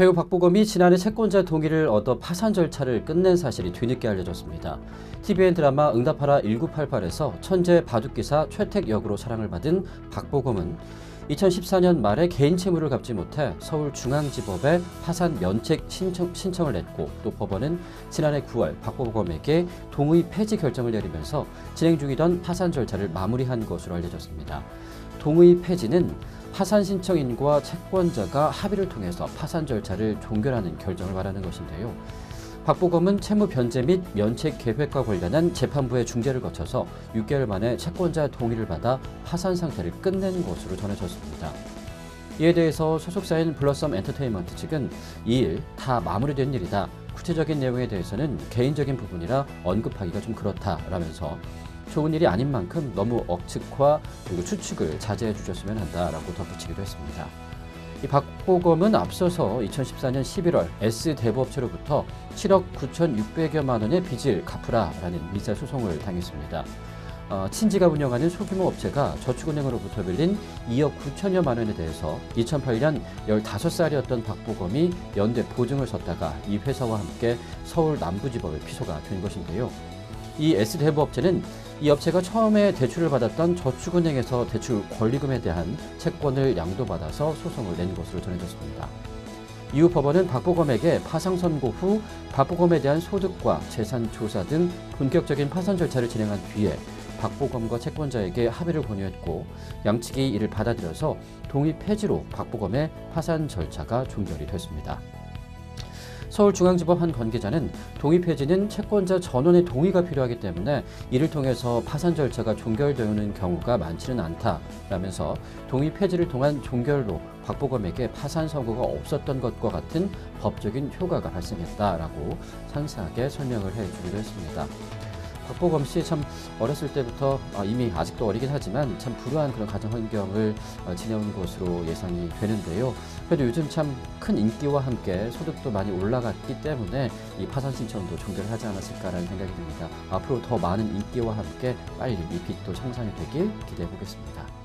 배우 박보검이 지난해 채권자 동의를 얻어 파산 절차를 끝낸 사실이 뒤늦게 알려졌습니다. TVN 드라마 응답하라 1988에서 천재 바둑기사 최택 역으로 사랑을 받은 박보검은 2014년 말에 개인 채무를 갚지 못해 서울중앙지법에 파산 면책 신청, 신청을 냈고 또 법원은 지난해 9월 박보검에게 동의 폐지 결정을 내리면서 진행 중이던 파산 절차를 마무리한 것으로 알려졌습니다. 동의 폐지는 파산 신청인과 채권자가 합의를 통해서 파산 절차를 종결하는 결정을 말하는 것인데요. 박보검은 채무 변제 및 면책 계획과 관련한 재판부의 중재를 거쳐서 6개월 만에 채권자 동의를 받아 파산 상태를 끝낸 것으로 전해졌습니다. 이에 대해서 소속사인 블러썸 엔터테인먼트 측은 이 일 다 마무리된 일이다. 구체적인 내용에 대해서는 개인적인 부분이라 언급하기가 좀 그렇다라면서 좋은 일이 아닌 만큼 너무 억측과 그리고 추측을 자제해 주셨으면 한다라고 덧붙이기도 했습니다. 이 박보검은 앞서서 2014년 11월 S 대부업체로부터 7억 9,600여만 원의 빚을 갚으라라는 민사 소송을 당했습니다. 어, 친지가 운영하는 소규모 업체가 저축은행으로부터 빌린 2억 9천여만 원에 대해서 2008년 15살이었던 박보검이 연대 보증을 섰다가 이 회사와 함께 서울 남부지법에 피소가 된 것인데요. 이 S대부업체는 이 업체가 처음에 대출을 받았던 저축은행에서 대출 권리금에 대한 채권을 양도받아서 소송을 낸 것으로 전해졌습니다. 이후 법원은 박보검에게 파상 선고 후 박보검에 대한 소득과 재산 조사 등 본격적인 파산 절차를 진행한 뒤에 박보검과 채권자에게 합의를 권유했고 양측이 이를 받아들여서 동의 폐지로 박보검의 파산 절차가 종결이 됐습니다. 서울중앙지법 한 관계자는 동의 폐지는 채권자 전원의 동의가 필요하기 때문에 이를 통해서 파산 절차가 종결되는 경우가 많지는 않다라면서 동의 폐지를 통한 종결로 박보검에게 파산 선고가 없었던 것과 같은 법적인 효과가 발생했다라고 상세하게 설명을 해주기도 했습니다. 박보검 씨 참 어렸을 때부터 아, 이미 아직도 어리긴 하지만 참 불우한 그런 가정 환경을 어, 지내온 것으로 예상이 되는데요. 그래도 요즘 참 큰 인기와 함께 소득도 많이 올라갔기 때문에 이 파산 신청도 종결하지 않았을까라는 생각이 듭니다. 앞으로 더 많은 인기와 함께 빨리 이 빚도 청산이 되길 기대해 보겠습니다.